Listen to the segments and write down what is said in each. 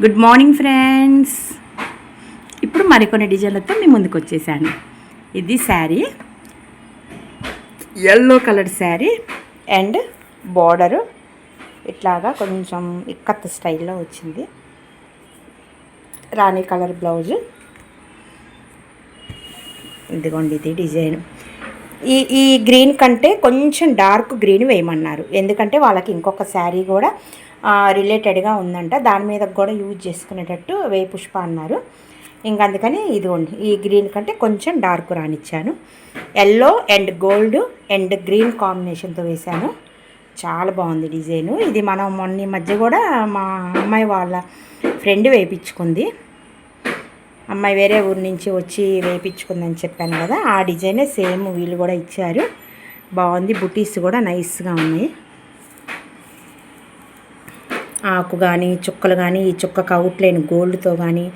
Good morning friends ఇప్పుడు మరికొన్ని డిజైన్లతో మీ ముందుకు వచ్చేసాను. ఇది sari. Yellow colour sari and border ఇట్లాగా కొంచెం ఇక్కత్ స్టైల్లో వచ్చింది. Rani colour blouse. ఇదిగోండి ఇది డిజైన్. ఈ ఈ గ్రీన్ కంటే కొంచెం డార్క్ గ్రీన్ వేయమన్నారు. ఎందుకంటే వాళ్ళకి ఇంకొక శారీ కూడా రిలేటెడ్గా ఉందంట. దాని మీద కూడా యూజ్ చేసుకునేటట్టు వేయి పుష్ప అన్నారు. ఇంకా అందుకని ఇదిగోండి ఈ గ్రీన్ కంటే కొంచెం dark రానిచ్చాను. Yellow and gold and green కాంబినేషన్తో వేశాను. చాలా బాగుంది డిజైను. ఇది మనం మొన్న ఈ మధ్య కూడా మా అమ్మాయి వాళ్ళ ఫ్రెండ్ వేయించుకుంది అమ్మాయి వేరే ఊరి నుంచి వచ్చి వేయించుకుందని చెప్పాను కదా ఆ డిజైనే సేమ్ వీళ్ళు కూడా ఇచ్చారు. బాగుంది బుటీస్ కూడా నైస్గా ఉన్నాయి. ఆకు కానీ చుక్కలు కానీ ఈ చుక్కకు అవుట్లైన్ గోల్డ్తో కానీ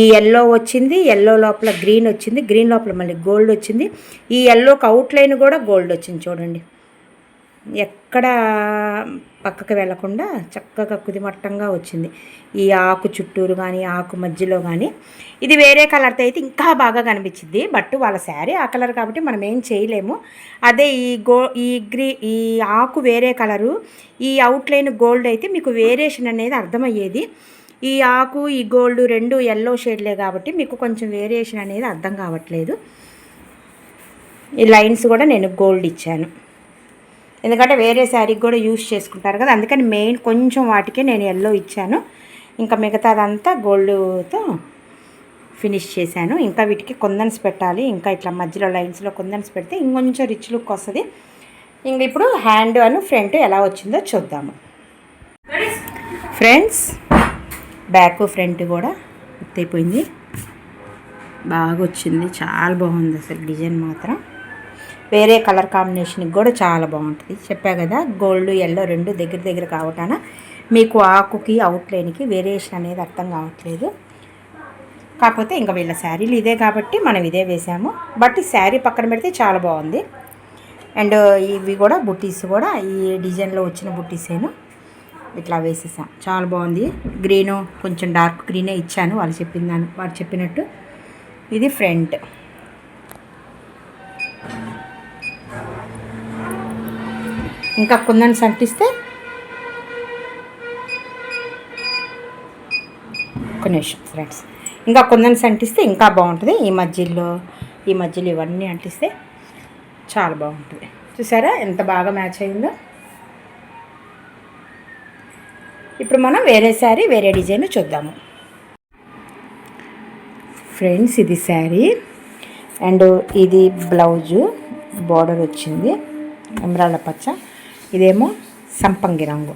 ఈ ఎల్లో వచ్చింది ఎల్లో లోపల గ్రీన్ వచ్చింది గ్రీన్ లోపల మళ్ళీ గోల్డ్ వచ్చింది. ఈ ఎల్లోకి అవుట్లైన్ కూడా గోల్డ్ వచ్చింది చూడండి. ఎక్కడ పక్కకు వెళ్ళకుండా చక్కగా కుదిమట్టంగా వచ్చింది. ఈ ఆకు చుట్టూరు కానీ ఆకు మధ్యలో కానీ ఇది వేరే కలర్తో అయితే ఇంకా బాగా కనిపించింది. బట్ వాళ్ళ శారీ ఆ కలర్ కాబట్టి మనం ఏం చేయలేము. అదే ఈ గో ఈ గ్రీ ఈ ఆకు వేరే కలరు ఈ అవుట్లైన్ గోల్డ్ అయితే మీకు వేరియేషన్ అనేది అర్థమయ్యేది. ఈ ఆకు ఈ గోల్డ్ రెండు ఎల్లో షేడ్లే కాబట్టి మీకు కొంచెం వేరియేషన్ అనేది అర్థం కావట్లేదు. ఈ లైన్స్ కూడా నేను గోల్డ్ ఇచ్చాను. ఎందుకంటే వేరే శారీకి కూడా యూస్ చేసుకుంటారు కదా అందుకని మెయిన్ కొంచెం వాటికే నేను ఎల్లో ఇచ్చాను. ఇంకా మిగతాదంతా గోల్డ్తో ఫినిష్ చేశాను. ఇంకా వీటికి కొందన్స్ పెట్టాలి ఇంకా ఇట్లా మధ్యలో లైన్స్లో కొందన్స్ పెడితే ఇంకొంచెం రిచ్ లుక్ వస్తుంది. ఇంక ఇప్పుడు హ్యాండ్ అను ఫ్రంట్ ఎలా వచ్చిందో చూద్దాము. ఫ్రెండ్స్ బ్యాక్ ఫ్రంట్ కూడా ఎత్తైపోయింది బాగా వచ్చింది చాలా బాగుంది అసలు డిజైన్ మాత్రం. వేరే కలర్ కాంబినేషన్కి కూడా చాలా బాగుంటుంది. చెప్పా కదా గోల్డ్ ఎల్లో రెండు దగ్గర దగ్గర కావటాన మీకు ఆకుకి అవుట్లైన్కి వేరియేషన్ అనేది అర్థం కావట్లేదు. కాకపోతే ఇంకా వీళ్ళ శారీలు ఇదే కాబట్టి మనం ఇదే వేసాము. బట్ ఈ శారీ పక్కన పెడితే చాలా బాగుంది. అండ్ ఇవి కూడా బుట్టీస్ కూడా ఈ డిజైన్లో వచ్చిన బుట్టీసేను ఇట్లా వేసేసాం. చాలా బాగుంది. గ్రీను కొంచెం డార్క్ గ్రీనే ఇచ్చాను వాళ్ళు చెప్పిన దాన్ని వాళ్ళు చెప్పినట్టు. ఇది ఫ్రంట్. ఇంకా కుందన్స్ అంటిస్తే ఒక నిమిషం ఫ్రెండ్స్ ఇంకా కుందన్స్ అంటిస్తే ఇంకా బాగుంటుంది. ఈ మధ్యలో ఈ మధ్యలో ఇవన్నీ అంటిస్తే చాలా బాగుంటుంది. చూసారా ఎంత బాగా మ్యాచ్ అయిందో? ఇప్పుడు మనం వేరే శారీ వేరే డిజైన్ చూద్దాము. ఫ్రెండ్స్ ఇది శారీ. అండ్ ఇది బ్లౌజు. బార్డర్ వచ్చింది. ఎమరాళ్ళ పచ్చ. ఇదేమో సంపంగి రంగు.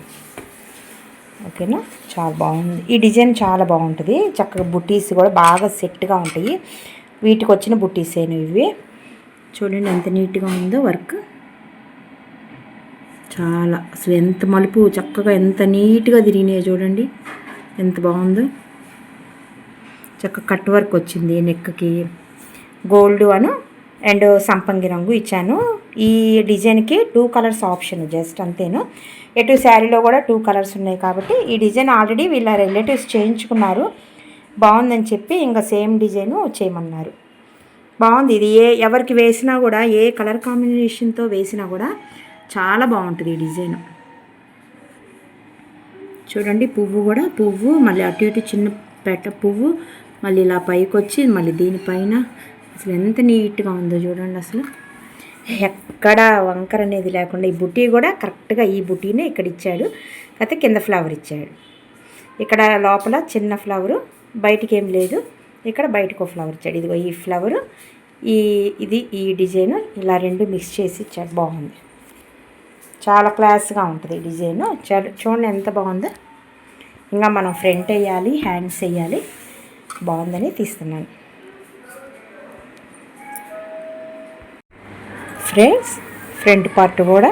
ఓకేనా? చాలా బాగుంది. ఈ డిజైన్ చాలా బాగుంటుంది. చక్కగా బుటీస్ కూడా బాగా సెట్గా ఉంటాయి. వీటికి వచ్చిన బుటీస్ ఏను ఇవి. చూడండి ఎంత నీట్గా ఉందో వర్క్. చాలా అసలు ఎంత మలుపు చక్కగా ఎంత నీట్గా తిరిగినాయో చూడండి. ఎంత బాగుందో. చక్కగా కట్ వర్క్ వచ్చింది నెక్కి. గోల్డ్ అను అండ్ సంపంగి రంగు ఇచ్చాను. ఈ డిజైన్కి టూ కలర్స్ ఆప్షన్ జస్ట్ అంతేను. ఎటు శారీలో కూడా టూ కలర్స్ ఉన్నాయి కాబట్టి ఈ డిజైన్ ఆల్రెడీ వీళ్ళ రిలేటివ్స్ చేయించుకున్నారు. బాగుందని చెప్పి ఇంకా సేమ్ డిజైను చేయమన్నారు. బాగుంది. ఇది ఏ ఎవరికి వేసినా కూడా ఏ కలర్ కాంబినేషన్తో వేసినా కూడా చాలా బాగుంటుంది ఈ డిజైన్ చూడండి పువ్వు కూడా పువ్వు మళ్ళీ అటు ఇటు చిన్న పెట్ట పువ్వు మళ్ళీ ఇలా పైకి వచ్చి మళ్ళీ దీనిపైన అసలు ఎంత నీట్గా ఉందో చూడండి అసలు. ఎక్కడ వంకర అనేది లేకుండా ఈ బుటీ కూడా కరెక్ట్గా ఈ బుటీనే ఇక్కడ ఇచ్చాడు. అయితే కింద ఫ్లవర్ ఇచ్చాడు. ఇక్కడ లోపల చిన్న ఫ్లవరు బయటికి ఏం లేదు. ఇక్కడ బయటకు ఫ్లవర్ ఇచ్చాడు. ఇదిగో ఈ ఫ్లవరు ఈ ఇది ఈ డిజైన్ ఇలా రెండు మిక్స్ చేసి ఇచ్చాడు. బాగుంది. చాలా క్లాస్గా ఉంటుంది ఈ డిజైన్. చూడండి ఎంత బాగుందో. ఇంకా మనం ఫ్రంట్ వేయాలి హ్యాండ్స్ వేయాలి. బాగుందని తీస్తున్నాను. ఫ్రెండ్స్ ఫ్రంట్ పార్ట్ కూడా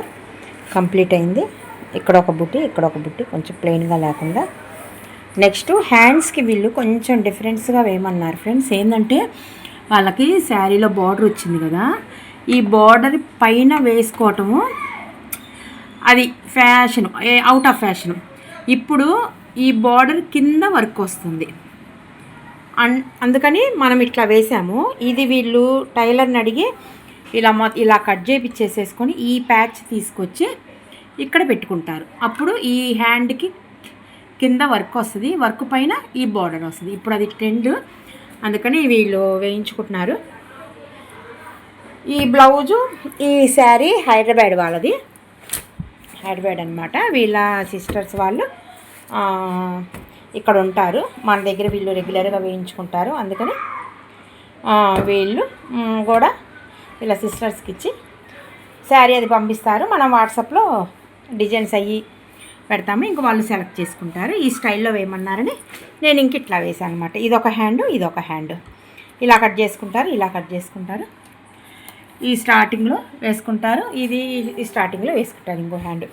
కంప్లీట్ అయింది. ఇక్కడ ఒక బుట్టి ఇక్కడ ఒక బుట్టి కొంచెం ప్లెయిన్గా లేకుండా. నెక్స్ట్ హ్యాండ్స్కి వీళ్ళు కొంచెం డిఫరెన్స్గా వేయమన్నారు ఫ్రెండ్స్ ఏంటంటే వాళ్ళకి శారీలో బార్డర్ వచ్చింది కదా ఈ బార్డర్ పైన వేసుకోవటము అది ఫ్యాషన్ అవుట్ ఆఫ్ ఫ్యాషన్ ఇప్పుడు ఈ బార్డర్ కింద వర్క్ వస్తుంది. అందుకని మనం ఇట్లా వేసాము. ఇది వీళ్ళు టైలర్ని అడిగి ఇలా మొ ఇలా కట్ చేపిచ్చేసేసుకొని ఈ ప్యాచ్ తీసుకొచ్చి ఇక్కడ పెట్టుకుంటారు. అప్పుడు ఈ హ్యాండ్కి కింద వర్క్ వస్తుంది. వర్క్ పైన ఈ బార్డర్ వస్తుంది. ఇప్పుడు అది ట్రెండ్. అందుకని వీళ్ళు వేయించుకుంటున్నారు. ఈ బ్లౌజు ఈ శారీ హైదరాబాద్ వాళ్ళది. హైదరాబాద్ అనమాట వీళ్ళ సిస్టర్స్ వాళ్ళు ఇక్కడ ఉంటారు. మన దగ్గర వీళ్ళు రెగ్యులర్గా వేయించుకుంటారు. అందుకని వీళ్ళు కూడా ఇలా సిస్టర్స్కి ఇచ్చి శారీ అది పంపిస్తారు. మనం వాట్సాప్లో డిజైన్స్ అయ్యి పెడతాము. ఇంక వాళ్ళు సెలెక్ట్ చేసుకుంటారు. ఈ స్టైల్లో వేయమన్నారని నేను ఇంక ఇట్లా వేసాను అనమాట ఇది ఒక హ్యాండ్ ఇదొక హ్యాండ్. ఇలా కట్ చేసుకుంటారు ఇలా కట్ చేసుకుంటారు. ఈ స్టార్టింగ్లో వేసుకుంటారు. ఇది ఈ స్టార్టింగ్లో వేసుకుంటారు ఇంకో హ్యాండ్.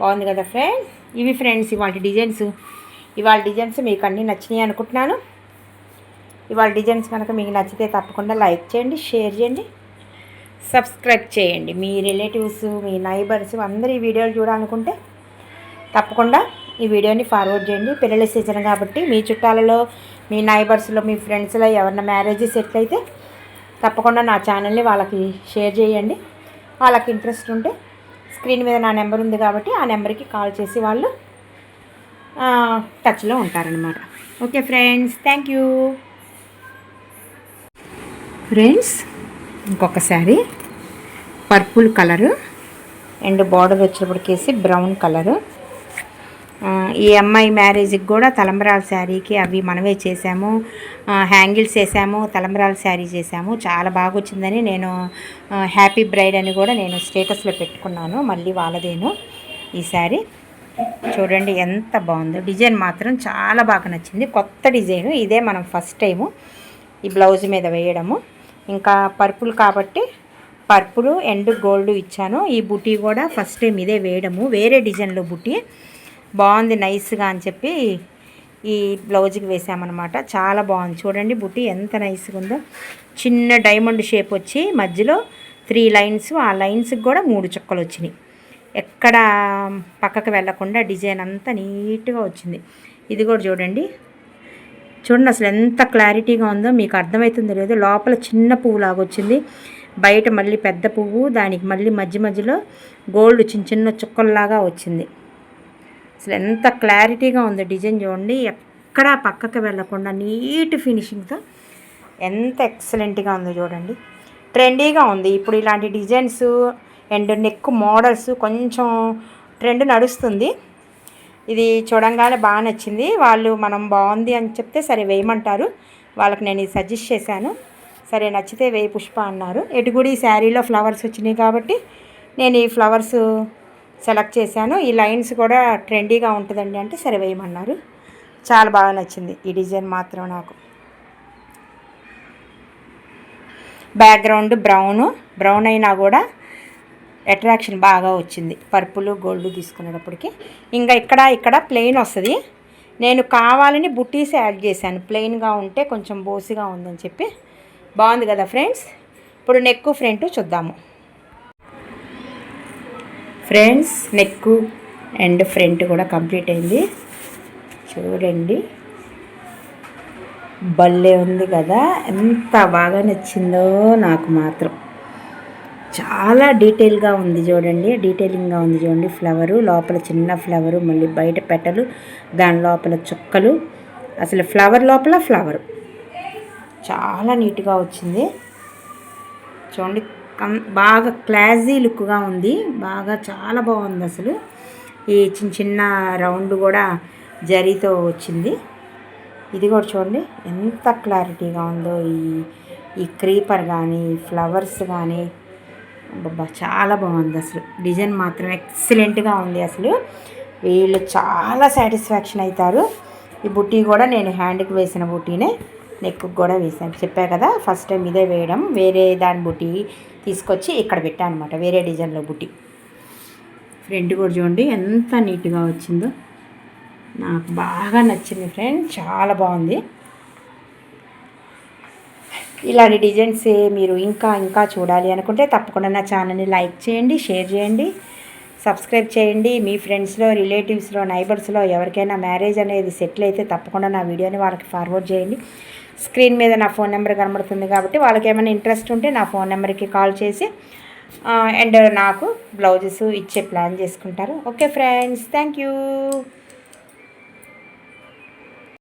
బాగుంది కదా ఫ్రెండ్స్? ఇవి ఫ్రెండ్స్ ఇవాళ డిజైన్స్. ఇవాళ డిజైన్స్ మీకు అన్నీ నచ్చినాయి అనుకుంటున్నాను. ఇవాళ డిజైన్స్ కనుక మీకు నచ్చితే తప్పకుండా లైక్ చేయండి షేర్ చేయండి. సబ్స్క్రైబ్ చేయండి. మీ రిలేటివ్స్ మీ నైబర్స్ అందరూ ఈ వీడియోలు చూడాలనుకుంటే తప్పకుండా ఈ వీడియోని ఫార్వర్డ్ చేయండి. పిల్లల సీజన్ కాబట్టి మీ చుట్టాలలో మీ నైబర్స్లో మీ ఫ్రెండ్స్లో ఎవరన్నా మ్యారేజెస్ ఎట్లయితే తప్పకుండా నా ఛానల్ని వాళ్ళకి షేర్ చేయండి. వాళ్ళకి ఇంట్రెస్ట్ ఉంటే స్క్రీన్ మీద నా నెంబర్ ఉంది కాబట్టి ఆ నెంబర్కి కాల్ చేసి వాళ్ళు టచ్లో ఉంటారనమాట okay friends thank you. Friends ఇంకొక sari. Purple colour. And border వచ్చేప్పటికేసి brown colour. ఈ అమ్మాయి మ్యారేజ్కి కూడా తలంబరాల శారీకి అవి మనమే చేసాము హ్యాంగిల్స్ వేసాము తలంబరాల శారీ చేసాము చాలా బాగా వచ్చిందని నేను హ్యాపీ బ్రైడ్ అని కూడా నేను స్టేటస్లో పెట్టుకున్నాను. మళ్ళీ వాళ్ళదేను ఈ శారీ. చూడండి ఎంత బాగుందో. డిజైన్ మాత్రం చాలా బాగా నచ్చింది. కొత్త డిజైన్. ఇదే మనం ఫస్ట్ టైము ఈ బ్లౌజ్ మీద వేయడము. ఇంకా పర్పుల్ కాబట్టి పర్పుల్ అండ్ గోల్డ్ ఇచ్చాను. ఈ బుటీ కూడా ఫస్ట్ టైం ఇదే వేయడము. వేరే డిజైన్లో బుటీ. బాగుంది నైస్గా అని చెప్పి ఈ బ్లౌజ్కి వేసామన్నమాట. చాలా బాగుంది. చూడండి బుటీ ఎంత నైస్గా ఉందో. చిన్న డైమండ్ షేప్ వచ్చి మధ్యలో త్రీ లైన్స్ ఆ లైన్స్కి కూడా మూడు చుక్కలు వచ్చినాయి. ఎక్కడ పక్కకు వెళ్ళకుండా డిజైన్ అంతా నీట్గా వచ్చింది. ఇది కూడా చూడండి. చూడండి అసలు ఎంత క్లారిటీగా ఉందో మీకు అర్థమవుతుందో లేదో. లోపల చిన్న పువ్వు లాగా వచ్చింది. బయట మళ్ళీ పెద్ద పువ్వు దానికి మళ్ళీ మధ్య మధ్యలో గోల్డ్ చిన్న చిన్న చుక్కల్లాగా వచ్చింది. అసలు ఎంత క్లారిటీగా ఉందో డిజైన్ చూడండి. ఎక్కడా పక్కకు వెళ్ళకుండా నీట్ ఫినిషింగ్తో ఎంత ఎక్సలెంట్గా ఉందో చూడండి. ట్రెండీగా ఉంది. ఇప్పుడు ఇలాంటి డిజైన్స్ అండ్ నెక్ మోడల్స్ కొంచెం ట్రెండ్ నడుస్తుంది. ఇది చూడంగానే బాగా నచ్చింది. వాళ్ళు మనం బాగుంది అని చెప్తే సరే వేయమంటారు. వాళ్ళకి నేను ఇది సజెస్ట్ చేశాను. సరే నచ్చితే వేయి పుష్ప అన్నారు. ఎటు కూడా ఈ శారీలో ఫ్లవర్స్ వచ్చినాయి కాబట్టి నేను ఈ ఫ్లవర్స్ సెలెక్ట్ చేశాను. ఈ లైన్స్ కూడా ట్రెండీగా ఉంటుందండి అంటే సరే వేయమన్నారు. చాలా బాగా నచ్చింది ఈ డిజైన్ మాత్రం నాకు. బ్యాక్గ్రౌండ్ బ్రౌను బ్రౌన్ అయినా కూడా అట్రాక్షన్ బాగా వచ్చింది. పర్పుల్ గోల్డ్ తీసుకునేటప్పటికి. ఇంకా ఇక్కడ ఇక్కడ ప్లెయిన్ వస్తుంది. నేను కావాలని బుట్టీస్ యాడ్ చేశాను. ప్లెయిన్గా ఉంటే కొంచెం బోసిగా ఉందని చెప్పి. బాగుంది కదా ఫ్రెండ్స్? ఇప్పుడు నెక్ ఫ్రంట్ చూద్దాము. ఫ్రెండ్స్ నెక్ అండ్ ఫ్రంట్ కూడా కంప్లీట్ అయింది. చూడండి. భలే ఉంది కదా? ఎంత బాగా నచ్చిందో నాకు మాత్రం. చాలా డీటెయిల్గా ఉంది చూడండి. డీటెయిలింగ్గా ఉంది చూడండి. ఫ్లవరు లోపల చిన్న ఫ్లవరు మళ్ళీ బయట పెట్టలు దాని లోపల చుక్కలు. అసలు ఫ్లవర్ లోపల ఫ్లవర్. చాలా నీట్గా వచ్చింది. చూడండి బాగా క్లాజీ లుక్గా ఉంది. బాగా చాలా బాగుంది అసలు. ఈ చిన్న చిన్న రౌండ్ కూడా జరీతో వచ్చింది. ఇది కూడా చూడండి ఎంత క్లారిటీగా ఉందో. ఈ ఈ క్రీపర్ కానీ ఫ్లవర్స్ కానీ అబ్బబ్బా చాలా బాగుంది అసలు. డిజైన్ మాత్రం ఎక్సలెంట్గా ఉంది అసలు. వీళ్ళు చాలా సాటిస్ఫాక్షన్ అవుతారు ఈ బుట్టి కూడా నేను హ్యాండ్కి వేసిన బుట్టీనే నెక్కు కూడా వేసాను. చెప్పా కదా ఫస్ట్ టైం ఇదే వేయడం. వేరే దాని బుట్టి తీసుకొచ్చి ఇక్కడ పెట్టాను అనమాట వేరే డిజైన్లో బుట్టి. ఫ్రంట్ కూడా చూడండి ఎంత నీట్గా వచ్చిందో. నాకు బాగా నచ్చింది ఫ్రెండ్ చాలా బాగుంది. ఇలాంటి డిజైన్స్ మీరు ఇంకా ఇంకా చూడాలి అనుకుంటే తప్పకుండా నా ఛానల్ని లైక్ చేయండి షేర్ చేయండి సబ్స్క్రైబ్ చేయండి. మీ ఫ్రెండ్స్లో రిలేటివ్స్లో నైబర్స్లో ఎవరికైనా మ్యారేజ్ అనేది సెటిల్ అయితే తప్పకుండా నా వీడియోని వాళ్ళకి ఫార్వర్డ్ చేయండి. స్క్రీన్ మీద నా ఫోన్ నెంబర్ కనబడుతుంది కాబట్టి వాళ్ళకి ఏమైనా ఇంట్రెస్ట్ ఉంటే నా ఫోన్ నెంబర్కి కాల్ చేసి అండ్ నాకు బ్లౌజెస్ ఇచ్చే ప్లాన్ చేసుకుంటారు. Okay friends thank you.